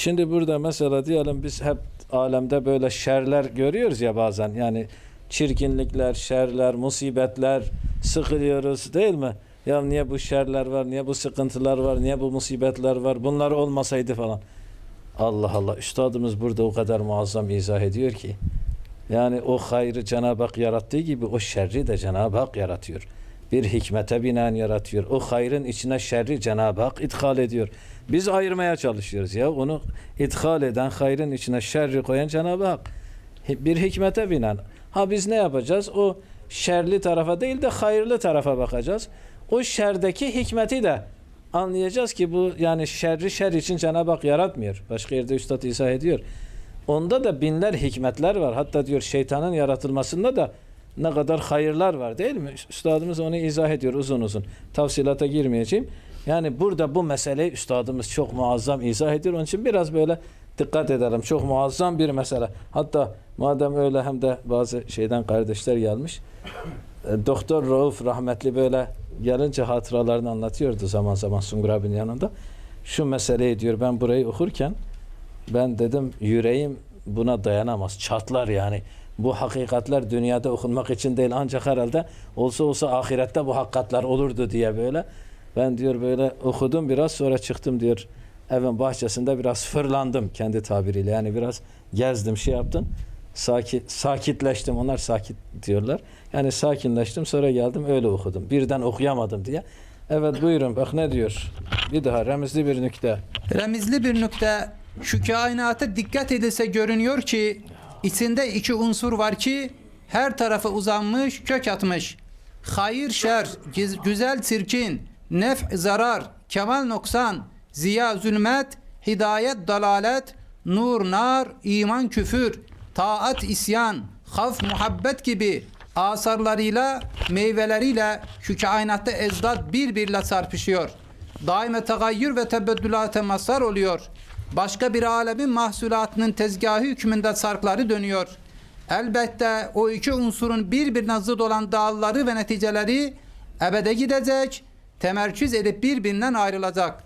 Şimdi burada mesela diyelim biz hep alemde böyle şerler görüyoruz ya bazen. Yani çirkinlikler, şerler, musibetler sıkılıyoruz değil mi? Ya niye bu şerler var, niye bu sıkıntılar var, niye bu musibetler var, bunlar olmasaydı falan. Allah Allah, üstadımız burada o kadar muazzam izah ediyor ki. Yani o hayrı Cenab-ı Hak yarattığı gibi o şerri de Cenab-ı Hak yaratıyor. Bir hikmete binaen yaratıyor. O hayrın içine şerri Cenab-ı Hak ithal ediyor. Biz ayırmaya çalışıyoruz ya. Onu ithal eden, hayrın içine şerri koyan Cenab-ı Hak. Bir hikmete binaen. Ha biz ne yapacağız? O şerli tarafa değil de hayırlı tarafa bakacağız. O şerdeki hikmeti de anlayacağız ki bu yani şerri şer için Cenab-ı Hak yaratmıyor. Başka yerde Üstad izah ediyor. Onda da binler hikmetler var. Hatta diyor şeytanın yaratılmasında da ne kadar hayırlar var değil mi? Üstadımız onu izah ediyor uzun uzun. Tavsilata girmeyeceğim. Yani burada bu meseleyi üstadımız çok muazzam izah ediyor. Onun için biraz böyle dikkat edelim. Çok muazzam bir mesele. Hatta madem öyle hem de bazı şeyden kardeşler gelmiş. E, Doktor Rauf rahmetli böyle gelince hatıralarını anlatıyordu zaman zaman Sungur abinin yanında. Şu meseleyi diyor ben burayı okurken ben dedim yüreğim buna dayanamaz. Çatlar yani. Bu hakikatler dünyada okunmak için değil ancak herhalde olsa olsa ahirette bu hakikatler olurdu diye böyle. Ben diyor böyle okudum biraz sonra çıktım diyor evin bahçesinde biraz fırlandım kendi tabiriyle. Yani biraz gezdim şey yaptım. Sakit, sakitleştim. Onlar sakit diyorlar. Yani sakinleştim sonra geldim öyle okudum. Birden okuyamadım diye. Evet buyurun bak ne diyor. Bir daha remizli bir nükte. Remizli bir nükte şu kainata dikkat edilse görünüyor ki içinde iki unsur var ki her tarafa uzanmış kök atmış. Hayır şer, güz- güzel çirkin, nef zarar, kemal noksan, ziya zulmet, hidayet dalalet, nur nar, iman küfür, taat isyan, haf muhabbet gibi asarlarıyla, meyveleriyle şu kainatta ezdat birbiriyle çarpışıyor. Daime tegayyür ve tebeddülate mazhar oluyor. Başka bir alemin mahsulatının tezgahı hükmünde sarkları dönüyor. Elbette o iki unsurun birbirine zıt olan dalları ve neticeleri ebede gidecek, temerküz edip birbirinden ayrılacak.